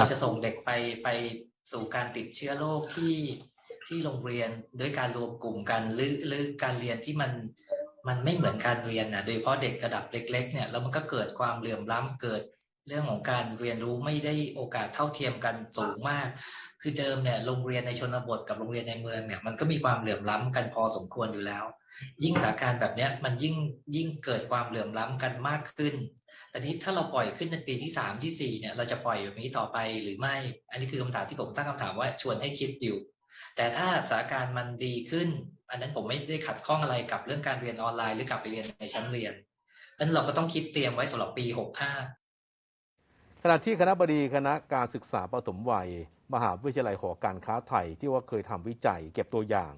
เราจะส่งเด็กไปไปสู่การติดเชื้อโรคที่ที่โรงเรียนด้วยการรวมกลุ่มกันหรือหรือการเรียนที่มันมันไม่เหมือนการเรียนนะโดยเฉพาะเด็กระดับเล็ก ๆ เนี่ยแล้วมันก็เกิดความเหลื่อมล้ำเกิดเรื่องของการเรียนรู้ไม่ได้โอกาสเท่าเทียมกันสูงมาก คือเดิมเนี่ยโรงเรียนในชนบทกับโรงเรียนในเมืองเนี่ยมันก็มีความเหลื่อมล้ำกันพอสมควรอยู่แล้ว ยิ่งสถานการณ์แบบเนี้ยมันยิ่งยิ่งเกิดความเหลื่อมล้ำกันมากขึ้นแต่นี้ถ้าเราปล่อยขึ้นในปีที่สามที่สี่เนี่ยเราจะปล่อยแบบนี้ต่อไปหรือไม่ อันนี้คือคำถามที่ผมตั้งคำถามว่าชวนให้คิดอยู่ แต่ถ้าสถานการณ์มันดีขึ้น อันนั้นผมไม่ได้ขัดข้องอะไรกับเรื่องการเรียนออนไลน์หรือกลับไปเรียนในชั้นเรียนนั้นเราก็ต้องคิดเตรียมไว้สำหรับปีหกห้า ขณะที่คณะบดีคณะการศึกษาปฐมวัย มหาวิทยาลัยหอการค้าไทยที่ว่าเคยทำวิจัย เก็บตัวอย่าง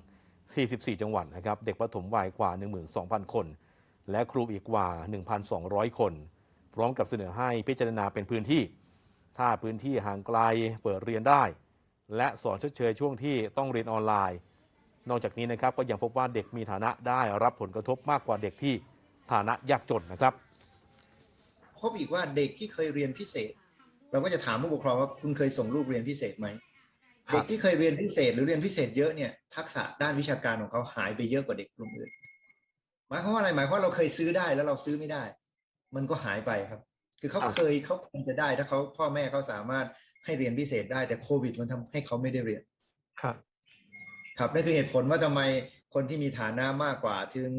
44 จังหวัดนะครับ เด็กปฐมวัยกว่า 12,000 คน และครูอีกกว่า 1,200 คน พร้อมกับเสนอให้พิจารณาเป็นพื้นที่ ถ้าพื้นที่ห่างไกลเปิดเรียนได้ และสอนชดเชยช่วงที่ต้องเรียนออนไลน์ นอกจากนี้นะครับก็ยังพบว่าเด็กมีฐานะได้รับผลกระทบมากกว่าเด็กที่ฐานะยากจนนะครับพบอีกว่าเด็กที่เคยเรียนพิเศษ เราก็จะถามผู้ปกครองว่าคุณเคยส่งลูกเรียนพิเศษไหมครับเด็กที่เคยเรียนพิเศษหรือเรียนพิเศษเยอะเนี่ยทักษะด้านวิชาการของเขาหายไปเยอะกว่าเด็กกลุ่มอื่นหมายความว่าอะไรหมายความว่าเราเคยซื้อได้แล้วเราซื้อไม่ได้ มันก็หายไปครับ คือเขาครับเคยเขาควรจะได้ ถ้าเขาพ่อแม่เขาสามารถให้เรียนพิเศษได้แต่โควิด มันทำให้เขาไม่ได้เรียนครับ ครับนั่นคือเหตุผลว่าทำไมคนที่มีฐานะมากกว่าถึง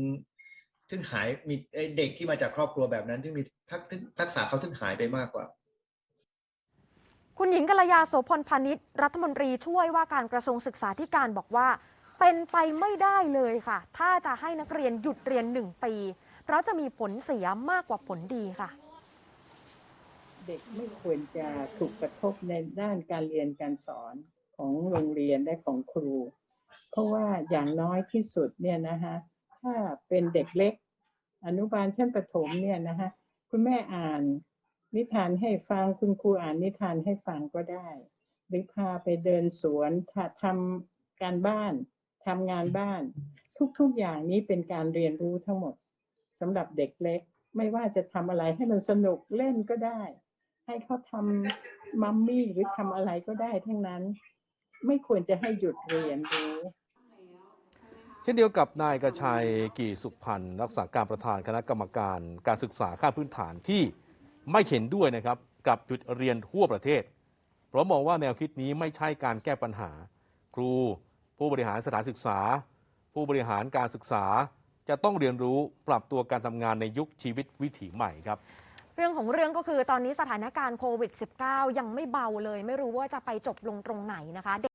ถึงหายมีเอ้ยเด็กที่มาจากครอบครัวแบบนั้นที่มีทักถึงทักษะเขาถึงหายไปมากกว่า คุณหญิงกัลยาโสพลพาณิชย์รัฐมนตรีช่วยว่าการกระทรวงศึกษาธิการบอกว่า เป็นไปไม่ได้เลยค่ะ ถ้าจะให้นักเรียนหยุดเรียนหนึ่งปี เพราะจะมีผลเสียมากกว่าผลดีค่ะ เด็กไม่ควรจะถูกกระทบในด้านการเรียนการสอนของโรงเรียนและของครู เพราะว่าอย่างน้อยที่สุดเนี่ยนะคะถ้าเป็นเด็กเล็ก อนุบาลชั้นประถมเนี่ยนะคะคุณแม่อ่าน นิทานให้ฟังคุณครูอ่านนิทานให้ฟังก็ได้ หรือพาไปเดินสวนทำการบ้านทำงานบ้าน ทุกๆอย่างนี้เป็นการเรียนรู้ทั้งหมดสำหรับเด็กเล็ก ไม่ว่าจะทำอะไรให้มันสนุกเล่นก็ได้ ให้เขาทำมัมมี่หรือทำอะไรก็ได้ทั้งนั้น ไม่ควรจะให้หยุดเรียนรู้เช่นเดียวกับนายกระชัยกี่สุขพันธ์รักษาการประธานคณะกรรมการการศึกษาขั้นพื้นฐานที่ ไม่เห็นด้วยนะครับกับหยุดเรียนทั่วประเทศ เพราะมองว่าแนวคิดนี้ไม่ใช่การแก้ปัญหา ครู ผู้บริหารสถานศึกษา ผู้บริหารการศึกษา จะต้องเรียนรู้ปรับตัวการทำงานในยุคชีวิตวิถีใหม่ครับเรื่องของเรื่องก็คือตอนนี้สถานการณ์โควิด -19 ยังไม่เบาเลย ไม่รู้ว่าจะไปจบลงตรงไหนนะคะ